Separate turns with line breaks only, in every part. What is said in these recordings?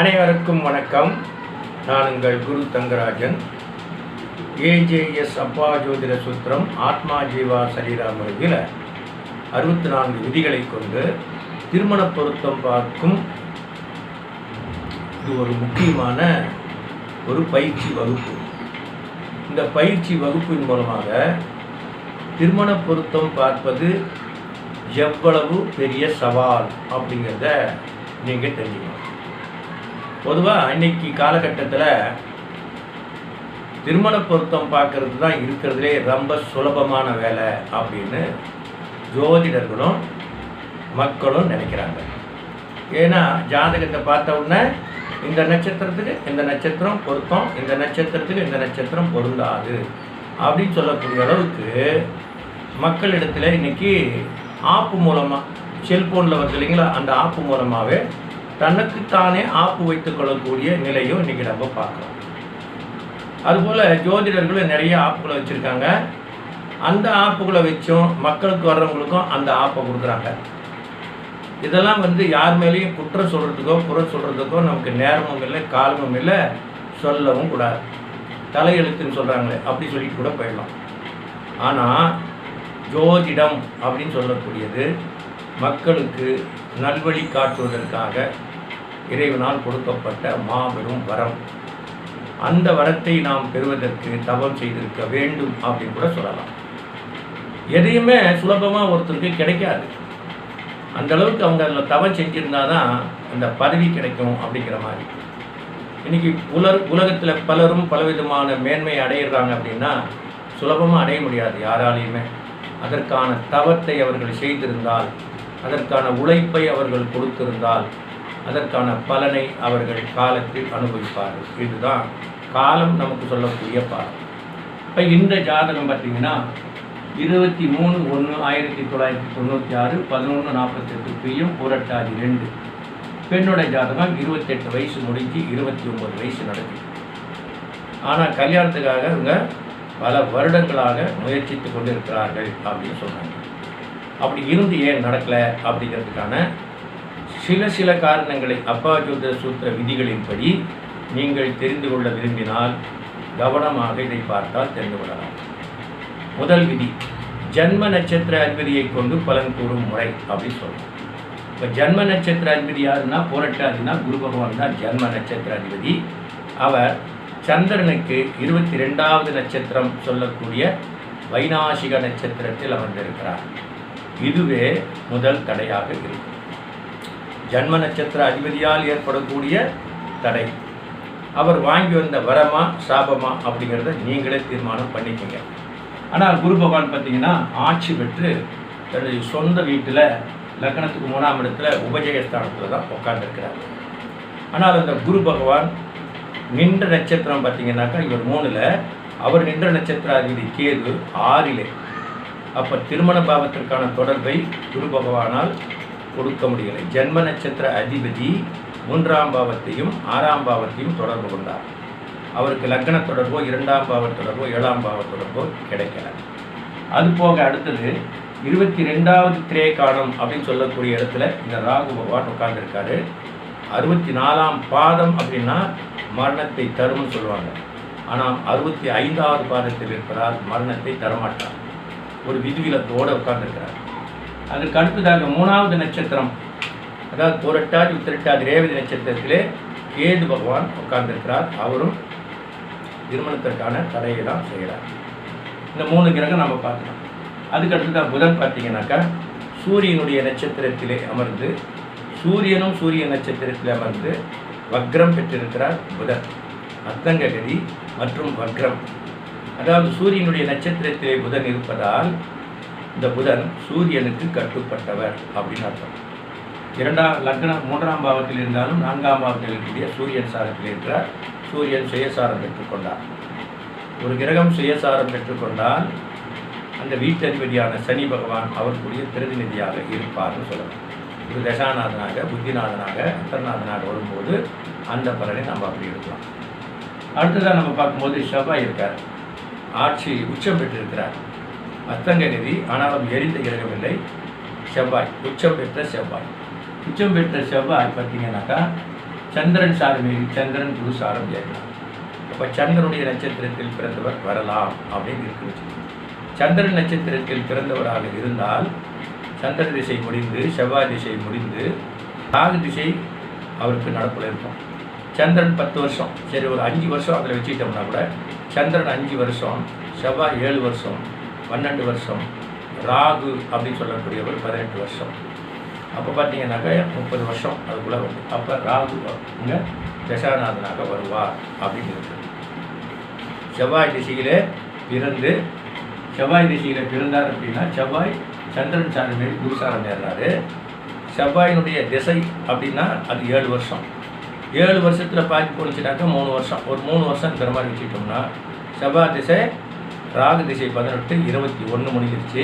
அனைவருக்கும் வணக்கம். நான் உங்கள் குரு தங்கராஜன். ஏஜேஎஸ் அப்பா ஜோதிட சூத்திரம் ஆத்மா ஜீவா சரீரா முறையில் அறுபத்தி நான்கு விதிகளை கொண்டு திருமண பொருத்தம் பார்க்கும். இது ஒரு முக்கியமான ஒரு பயிற்சி வகுப்பு. இந்த பயிற்சி வகுப்பின் மூலமாக திருமண பொருத்தம் பார்ப்பது எவ்வளவு பெரிய சவால் அப்படிங்கிறத நீங்கள் தெரிஞ்சுக்கணும். பொதுவாக இன்னைக்கு காலகட்டத்தில் திருமண பொருத்தம் பார்க்கறது தான் இருக்கிறதுலே ரொம்ப சுலபமான வேலை அப்படின்னு ஜோதிடர்களும் மக்களும் நினைக்கிறாங்க. ஏன்னா ஜாதகத்தை பார்த்த உடனே இந்த நட்சத்திரத்துக்கு இந்த நட்சத்திரம் பொருத்தம் இந்த நட்சத்திரத்துக்கு இந்த நட்சத்திரம் பொருந்தாது அப்படின்னு சொல்லக்கூடிய அளவுக்கு மக்களிடத்தில் இன்னைக்கு ஆப்பு மூலமாக செல்ஃபோனில் வருது இல்லைங்களா? அந்த ஆப்பு மூலமாகவே தனக்குத்தானே ஆப்பு வைத்துக் கொள்ளக்கூடிய நிலையும் இன்னைக்கு நம்ம பார்க்குறோம். அதுபோல் ஜோதிடர்களும் நிறைய ஆப்புகளை வச்சுருக்காங்க. அந்த ஆப்புகளை வச்சும் மக்களுக்கு வர்றவங்களுக்கும் அந்த ஆப்பை கொடுக்குறாங்க. இதெல்லாம் வந்து யார் மேலேயும் குற்றம் சொல்கிறதுக்கோ குறை சொல்கிறதுக்கோ நமக்கு நேரமும் இல்லை காலமும் இல்லை. சொல்லவும் கூடாது. தலையெழுத்துன்னு சொல்கிறாங்களே அப்படி சொல்லிட்டு கூட போயிடலாம். ஆனால் ஜோதிடம் அப்படின்னு சொல்லக்கூடியது மக்களுக்கு நல்வழி காட்டுவதற்காக இறைவனால் கொடுக்கப்பட்ட மாபெரும் வரம். அந்த வரத்தை நாம் பெறுவதற்கு தவம் செய்திருக்க வேண்டும் அப்படின்னு கூட சொல்லலாம். எதையுமே சுலபமாக ஒருத்தருக்கு கிடைக்காது. அந்த அளவுக்கு அவங்க அதில் தவம் செஞ்சிருந்தா தான் அந்த பதவி கிடைக்கும் அப்படிங்கிற மாதிரி. இன்னைக்கு உலர் உலகத்தில் பலரும் பலவிதமான மேன்மை அடையிறாங்க அப்படின்னா சுலபமாக அடைய முடியாது யாராலையுமே. அதற்கான தவத்தை அவர்கள் செய்திருந்தால் அதற்கான உழைப்பை அவர்கள் கொடுத்திருந்தால் அதற்கான பலனை அவர்கள் காலத்தில் அனுபவிப்பார்கள். இதுதான் காலம் நமக்கு சொல்லக்கூடிய பாடம். இப்போ இந்த ஜாதகம் பார்த்தீங்கன்னா இருபத்தி மூணு ஒன்று ஆயிரத்தி தொள்ளாயிரத்தி தொண்ணூற்றி ஆறு பதினொன்று நாற்பத்தெட்டு பிஎம் புரட்டாதி ரெண்டு. பெண்ணோட ஜாதகம் இருபத்தெட்டு வயசு முடிஞ்சு இருபத்தி ஒம்பது வயசு நடக்குது. ஆனால் கல்யாணத்துக்காக இவங்க பல வருடங்களாக முயற்சித்து கொண்டிருக்கிறார்கள் அப்படின்னு சொன்னாங்க. அப்படி இருந்து ஏன் நடக்கலை அப்படிங்கிறதுக்கான சில சில காரணங்களை அப்பா ஜோதிட சூத்திர விதிகளின்படி நீங்கள் தெரிந்து கொள்ள விரும்பினால் கவனமாக இதை பார்த்தால் தெரிந்து கொள்ளலாம். முதல் விதி ஜன்ம நட்சத்திர அதிபதியை கொண்டு பலன் கூறும் முறை அப்படின்னு சொல்லுவோம் இப்போ ஜன்ம நட்சத்திர அதிபதி யாருன்னா போரட்டாதினா குரு பகவான் தான் ஜன்ம நட்சத்திர அதிபதி. அவர் சந்திரனுக்கு இருபத்தி ரெண்டாவது நட்சத்திரம் சொல்லக்கூடிய வைநாசிக நட்சத்திரத்தில் அமர்ந்திருக்கிறார். இதுவே முதல் தடையாக இருக்கும். ஜன்ம நட்சத்திர அதிபதியால் ஏற்படக்கூடிய தடை. அவர் வாங்கி வந்த வரமா சாபமா அப்படிங்கிறத நீங்களே தீர்மானம் பண்ணிக்கோங்க. ஆனால் குரு பகவான் பார்த்தீங்கன்னா ஆட்சி பெற்று தன்னுடைய சொந்த வீட்டில் லக்னத்துக்கு மூணாம் இடத்துல உபஜயஸ்தானத்தில் தான் உட்காந்துருக்கிறார் ஆனால் அந்த குரு பகவான் நின்ற நட்சத்திரம் பார்த்தீங்கன்னாக்கா இவர் மூணில் அவர் நின்ற நட்சத்திராதிபதி கேது ஆறிலே. அப்போ திருமண பாவத்திற்கான தொடர்பை குரு பகவானால் கொடுக்க முடியலை. ஜென்ம நட்சத்திர அதிபதி மூன்றாம் பாவத்தையும் ஆறாம் பாவத்தையும் தொடர்பு கொண்டார். அவருக்கு லக்ன தொடர்போ இரண்டாம் பாவ தொடர்போ ஏழாம் பாவ தொடர்போ கிடைக்கல. அது போக அடுத்தது இருபத்தி ரெண்டாவது திரேகாலம் அப்படின்னு சொல்லக்கூடிய இடத்துல இந்த ராகு பகவான் உட்கார்ந்துருக்காரு. அறுபத்தி நாலாம் பாதம் அப்படின்னா மரணத்தை தரும்னு சொல்லுவாங்க. ஆனால் அறுபத்தி ஐந்தாவது பாதத்தில் இருப்பதால் மரணத்தை தரமாட்டார். ஒரு விதிவிலக்கோடு உட்கார்ந்துருக்கிறார். அதற்கு அடுத்ததாக மூணாவது நட்சத்திரம். அதாவது புரட்டாதி உத்திரட்டாதி ரேவதி நட்சத்திரத்திலே கேது பகவான் உட்கார்ந்திருக்கிறார். அவரும் திருமணத்திற்கான தடையை தான் செய்கிறார். இந்த மூணு கிரகம் நம்ம பார்க்கலாம் அதுக்கு அடுத்ததாக புதன் பார்த்தீங்கன்னாக்கா சூரியனுடைய நட்சத்திரத்திலே அமர்ந்து சூரியனும் சூரிய நட்சத்திரத்தில் அமர்ந்து வக்ரம் பெற்றிருக்கிறார் புதன். அத்தங்ககதி மற்றும் வக்ரம். அதாவது சூரியனுடைய நட்சத்திரத்திலே புதன் இருப்பதால் இந்த புதன் சூரியனுக்கு கட்டுப்பட்டவர் அப்படின்னு அர்த்தம். இரண்டாம் லக்னம் மூன்றாம் பாவத்தில் இருந்தாலும் நான்காம் பாவத்தில் இருக்கக்கூடிய சூரியன் சாரத்தில் இருக்கிறார். சூரியன் சுயசாரம் பெற்றுக்கொண்டார் ஒரு கிரகம் சுயசாரம் பெற்றுக்கொண்டால் அந்த வீட்டதிபதியான சனி பகவான் அவருக்குரிய பிரதிநிதியாக இருப்பார்னு சொல்லலாம். இது தசாநாதனாக புத்திநாதனாக அந்தர்நாதனாக வரும்போது அந்த பலனை நம்ம அப்படி எடுக்கலாம். அடுத்ததாக நம்ம பார்க்கும்போது செவ்வாய் இருக்கார். ஆட்சி உச்சம் பெற்றிருக்கிறார். அஸ்தங்கநிதி ஆனாலும் எரிந்த கிரகமில்லை செவ்வாய் உச்சம் பெற்ற செவ்வாய். உச்சம் பெற்ற செவ்வாய் பார்த்தீங்கன்னாக்கா சந்திரன் சாரமேறி சந்திரன் குரு சாரம் ஏறினார். அப்போ சந்திரனுடைய நட்சத்திரத்தில் பிறந்தவர் வரலாம் அப்படின்னு இருக்கு சந்திரன் நட்சத்திரத்தில் பிறந்தவராக இருந்தால் சந்திர திசை முடிந்து செவ்வாய் திசை முடிந்து ராகு திசை அவருக்கு நடப்பில் இருக்கும். சந்திரன் பத்து வருஷம் சரி ஒரு அஞ்சு வருஷம் அதில் வச்சுக்கிட்டோம்னா கூட சந்திரன் அஞ்சு வருஷம் செவ்வாய் ஏழு வருஷம் பன்னெண்டு வருஷம். ராகு அப்படின்னு சொல்லக்கூடியவர் பதினெட்டு வருஷம். அப்போ பார்த்தீங்கன்னாக்கா முப்பது வருஷம். அதுக்குள்ளே வரும் அப்போ ராகு இங்கே தசாநாதனாக வருவார் அப்படின்னு இருக்கு. செவ்வாய் திசையிலே பிறந்து செவ்வாய் திசையில் பிறந்தார் அப்படின்னா செவ்வாய் சந்திரன் சாரமே குருசாரம் ஏறாரு செவ்வாயினுடைய திசை அப்படின்னா அது ஏழு வருஷம். ஏழு வருஷத்தில் பாதி போணுச்சுனாக்கா மூணு வருஷம். ஒரு மூணு வருஷம் மாதிரி வச்சுக்கிட்டோம்னா செவ்வாய் திசை ராகு திசை பதினெட்டு இருபத்தி ஒன்று முடிஞ்சிருச்சு.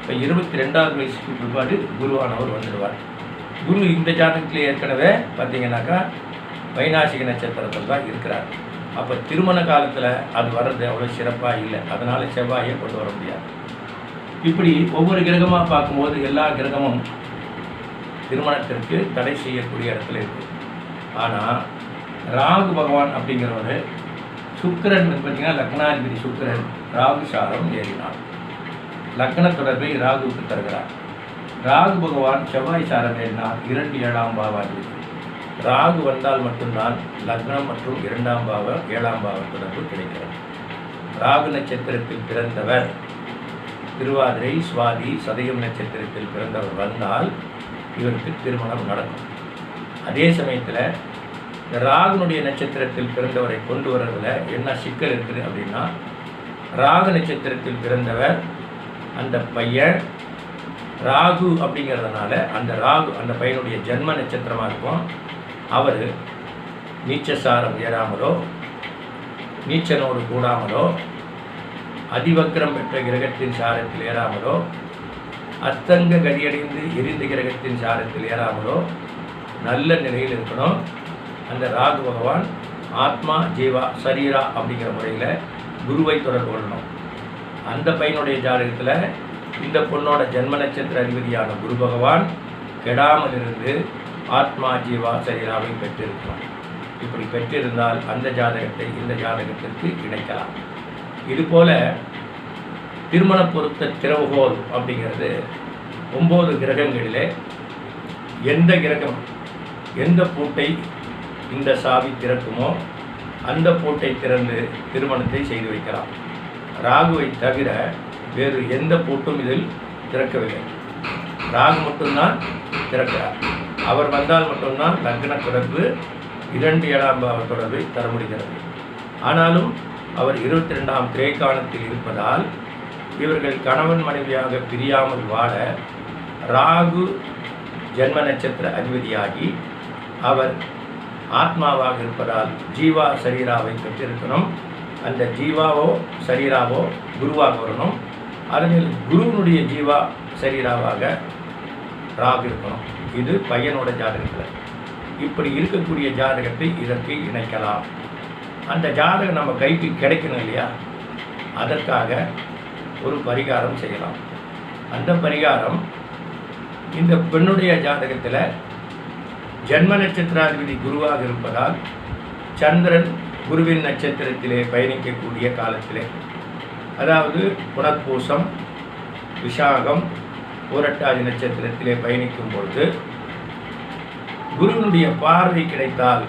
இப்போ இருபத்தி ரெண்டாவது வயசுக்கு பிற்பாடு குருவானவர் வந்துடுவார். குரு இந்த ஜாதகத்தில் ஏற்கனவே பார்த்தீங்கன்னாக்கா வைநாசிக நட்சத்திரத்தில் தான் இருக்கிறார். அப்போ திருமண காலத்தில் அது வர்றது அவ்வளோ சிறப்பாக இல்லை. அதனால் செவ்வாயை கொண்டு வர முடியாது. இப்படி ஒவ்வொரு கிரகமாக பார்க்கும்போது எல்லா கிரகமும் திருமணத்திற்கு தடை செய்யக்கூடிய இடத்துல இருக்குது ஆனால் ராகு பகவான் அப்படிங்கிறவர் சுக்கிரன் வந்து பார்த்தீங்கன்னா லக்னாதிபதி சுக்கிரன் ராகு சாரம் ஏறினார் லக்ன தொடர்பை ராகுவுக்கு தருகிறார். ராகு பகவான் செவ்வாய் சாரம் ஏறினார் இரண்டு ஏழாம் பாவாதிபதி ராகு வந்தால் மட்டும்தான் லக்னம் மற்றும் இரண்டாம் பாவ ஏழாம் பாவ தொடர்பு கிடைக்கிறது. ராகு நட்சத்திரத்தில் பிறந்தவர் திருவாதிரை சுவாதி சதயம் நட்சத்திரத்தில் பிறந்தவர் வந்தால் இவருக்கு திருமணம் நடக்கும். அதே சமயத்தில் ராகுனுடைய நட்சத்திரத்தில் பிறந்தவரை கொண்டு வரதில் என்ன சிக்கல் இருக்குது அப்படின்னா ராகு நட்சத்திரத்தில் பிறந்தவர் அந்த பையன் ராகு அப்படிங்கிறதுனால அந்த ராகு அந்த பையனுடைய ஜென்ம நட்சத்திரமாக இருக்கும். அவர் நீச்சசாரம் ஏறாமலோ நீச்சனோடு கூடாமலோ அதிவக்கிரம் பெற்ற கிரகத்தின் சாரத்தில் ஏறாமலோ அஸ்தங்க கதியடைந்து எரிந்த கிரகத்தின் சாரத்தில் ஏறாமலோ நல்ல நிலையில் இருக்கணும். அந்த ராகு பகவான் ஆத்மா ஜீவா சரீரா அப்படிங்கிற முறையில் குருவை தொடர்பு கொள்ளணும். அந்த பையனுடைய ஜாதகத்தில் இந்த பொண்ணோட ஜென்ம நட்சத்திர அதிபதியான குரு பகவான் கெடாமல் இருந்து ஆத்மா ஜீவா சரீராவை பெற்றிருக்கணும் இப்படி பெற்றிருந்தால் அந்த ஜாதகத்தை இந்த ஜாதகத்திற்கு இணைக்கலாம். இதுபோல திருமண பொருத்த திறவுகோல் அப்படிங்கிறது ஒம்பது கிரகங்களிலே எந்த கிரகம் எந்த பூட்டை இந்த சாவி திறக்குமோ அந்த பூட்டை திறந்து திருமணத்தை செய்து வைக்கலாம். ராகுவை தவிர வேறு எந்த பூட்டும் இதில் திறக்கவில்லை. ராகு மட்டும்தான் திறக்கிறார். அவர் வந்தால் மட்டும்தான் லக்ன தொடர்பு இரண்டு ஏழாம் பாவ தொடர்பை தர முடிகிறது. ஆனாலும் அவர் இருபத்தி ரெண்டாம் திரைக்காலத்தில் இருப்பதால் இவர்கள் கணவன் மனைவியாக பிரியாமல் வாழ ராகு ஜென்ம நட்சத்திர அதிபதியாகி அவர் ஆத்மாவாக இருப்பதால் ஜீவா சரீராவை பெற்றிருக்கணும். அந்த ஜீவாவோ சரீராவோ குருவாக வரணும். அதனில் குருவினுடைய ஜீவா சரீராவாக ராகு இருக்கணும். இது பையனோட ஜாதகத்தில். இப்படி இருக்கக்கூடிய ஜாதகத்தை இதற்கு இணைக்கலாம். அந்த ஜாதகம் நம்ம கைக்கு கிடைக்கணும் இல்லையா? அதற்காக ஒரு பரிகாரம் செய்யலாம். அந்த பரிகாரம் இந்த பெண்ணுடைய ஜாதகத்தில் ஜென்ம நட்சத்திராதிபதி குருவாக இருப்பதால் சந்திரன் குருவின் நட்சத்திரத்திலே பயணிக்கக்கூடிய காலத்திலே. அதாவது புனர்பூசம் விஷாகம் பூரட்டாதி நட்சத்திரத்திலே பயணிக்கும் பொழுது குருவினுடைய பார்வை கிடைத்தால்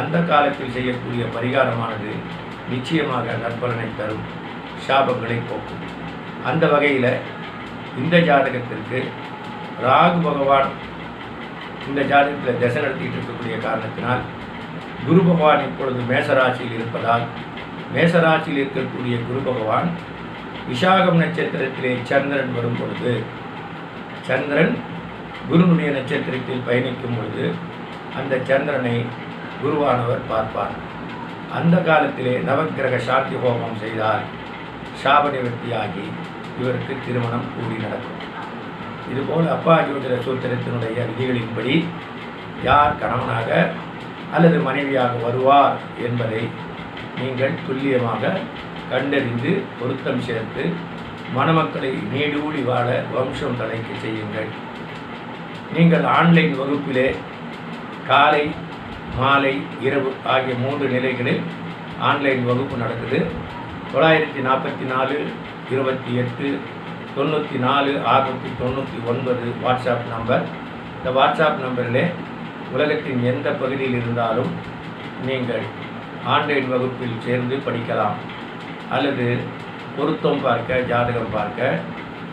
அந்த காலத்தில் செய்யக்கூடிய பரிகாரமானது நிச்சயமாக நற்பலனை தரும் சாபங்களை போக்கும். அந்த வகையில் இந்த ஜாதகத்திற்கு ராகு பகவான் இந்த ஜாதகத்தில் திசை நடத்திட்டு இருக்கக்கூடிய காரணத்தினால் குரு பகவான் இப்பொழுது மேசராசியில் இருப்பதால் மேசராசியில் இருக்கக்கூடிய குரு பகவான் விசாகம் நட்சத்திரத்திலே சந்திரன் வரும் பொழுது சந்திரன் குருனுடைய நட்சத்திரத்தில் பயணிக்கும் பொழுது அந்த சந்திரனை குருவானவர் பார்ப்பார். அந்த காலத்திலே நவக்கிரக சாந்தி ஹோமம் செய்தால் சாப நிவர்த்தியாகி இவருக்கு திருமணம் கூடி நடக்கும். இதுபோல் அப்பா ஜோதிட சூத்திரத்தினுடைய விதிகளின்படி யார் கணவனாக அல்லது மனைவியாக வருவார் என்பதை நீங்கள் துல்லியமாக கண்டறிந்து பொருத்தம் சேர்த்து மணமக்களை நீடூழி வாழ வம்சம் தலைக்கு செய்யுங்கள். நீங்கள் ஆன்லைன் வகுப்பிலே காலை மாலை இரவு ஆகிய மூன்று நிலைகளில் ஆன்லைன் வகுப்பு நடக்குது. தொள்ளாயிரத்தி நாற்பத்தி நாலு இருபத்தி எட்டு தொண்ணூற்றி நாலு அறுநூற்றி தொண்ணூற்றி ஒன்பது வாட்ஸ்அப் நம்பர். இந்த வாட்ஸ்அப் நம்பரிலே உலகத்தின் எந்த பகுதியில் இருந்தாலும் நீங்கள் ஆன்லைன் வகுப்பில் சேர்ந்து படிக்கலாம். அல்லது பொருத்தம் பார்க்க ஜாதகம் பார்க்க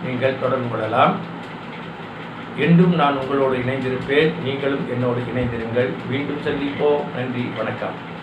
நீங்கள் தொடர்பு கொள்ளலாம். என்றும் நான் உங்களோடு இணைந்திருப்பேன். நீங்களும் என்னோடு இணைந்திருங்கள். மீண்டும் சந்திப்போம். நன்றி. வணக்கம்.